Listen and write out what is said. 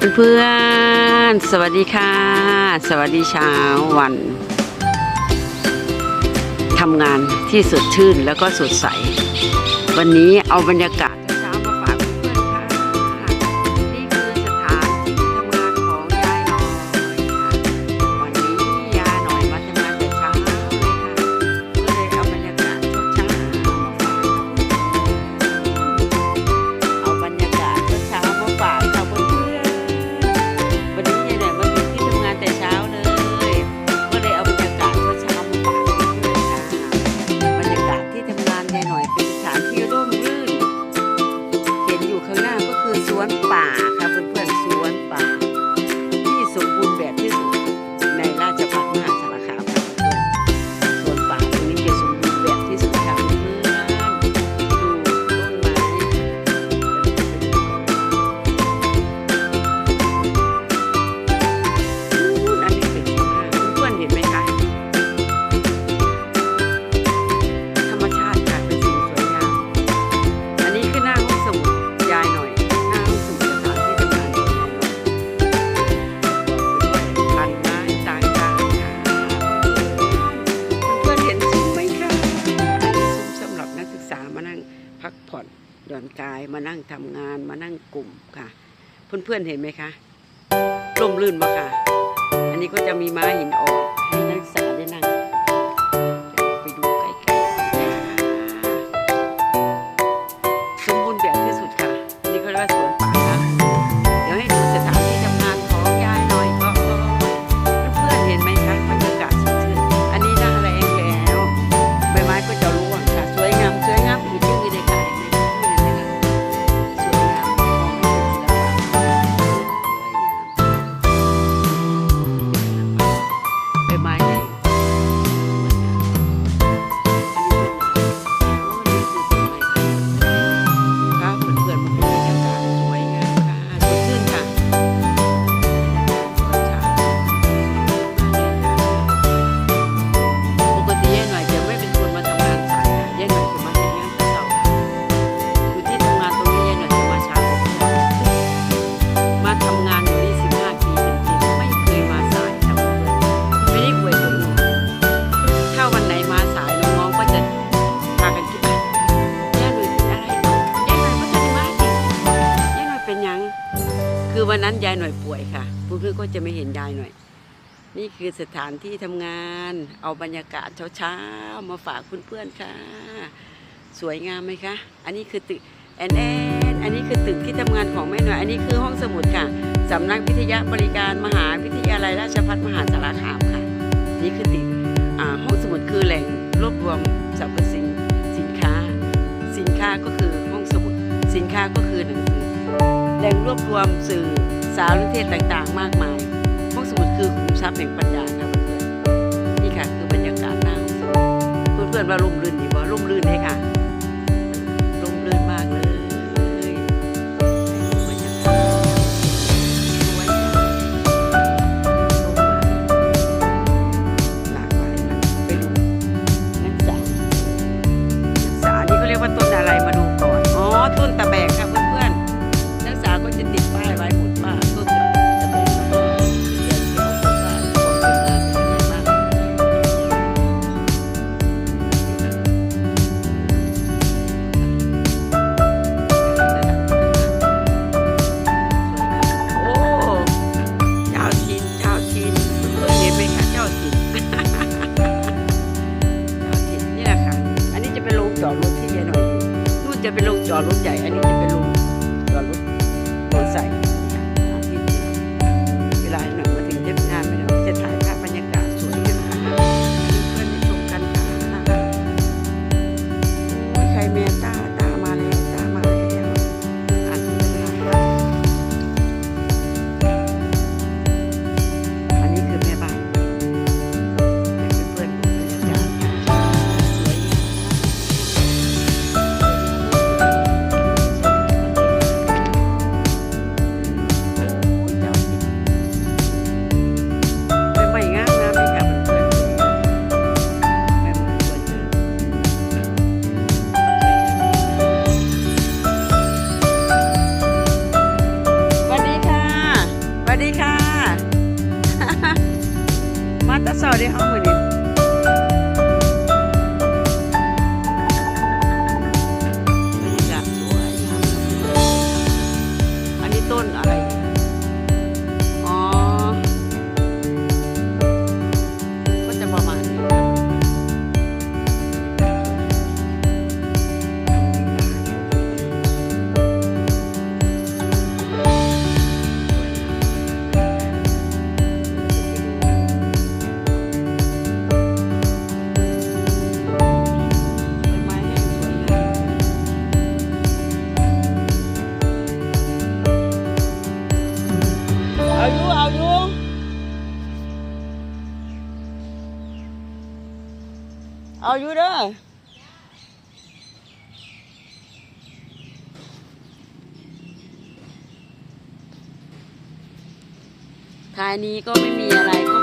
เพื่อนๆ สวัสดีค่ะ สวัสดีเช้าวันทำงานที่สดชื่นแล้วก็สดใส วันนี้เอาบรรยากาศานั่งทำงานมานั่งกลุ่มค่ะ เพื่อนๆเเห็นไหมคะร่มรื่นมากค่ะ อันนี้ก็จะมีม้าหินอ่อนให้นักศึกษาได้นั่งายหน่อยป่วยค่ะพวกนี้ก็จะไม่เห็นยายหน่อย นี่คือสถานที่ทำงาน เอาบรรยากาศเช้าๆมาฝากเพื่อนๆค่ะ สวยงามไหมคะ อันนี้คือตึกแอนแอนอันนี้คือตึกที่ทำงานของแม่หน่อย อันนี้คือห้องสมุดค่ะสำนักวิทยาบริการมหาวิทยาลัยราชภัฏมหาสารคามค่ะ นี่คือตึกห้องสมุดคือแหล่งรวบรวมสรรพสินสินค้า สินค้าก็คือห้องสมุด สินค้าก็คือหนังสือแหล่งรวบรวมสื่อาเรื่เทศต่างๆ มากมายห้องสมุดคือขุมทรัพย์แห่งปัญญาค่ะเพื่อนๆนี่ค่ะคือบรรยากาศหน้าห้องสมุดเพื่อนๆว่าร่มรื่นดีบ่ร่มรื่นเลยค่ะ จอดรถที่ยายหน่อยอยู่นู่นจะเป็นโรงจอดรถใหญ่ อันนี้จะเป็นโรงจอดรถมอเตอร์ไซค์ That's 的 เอาอยู่เด้อทายนี้ก็ไม่มีอะไรก็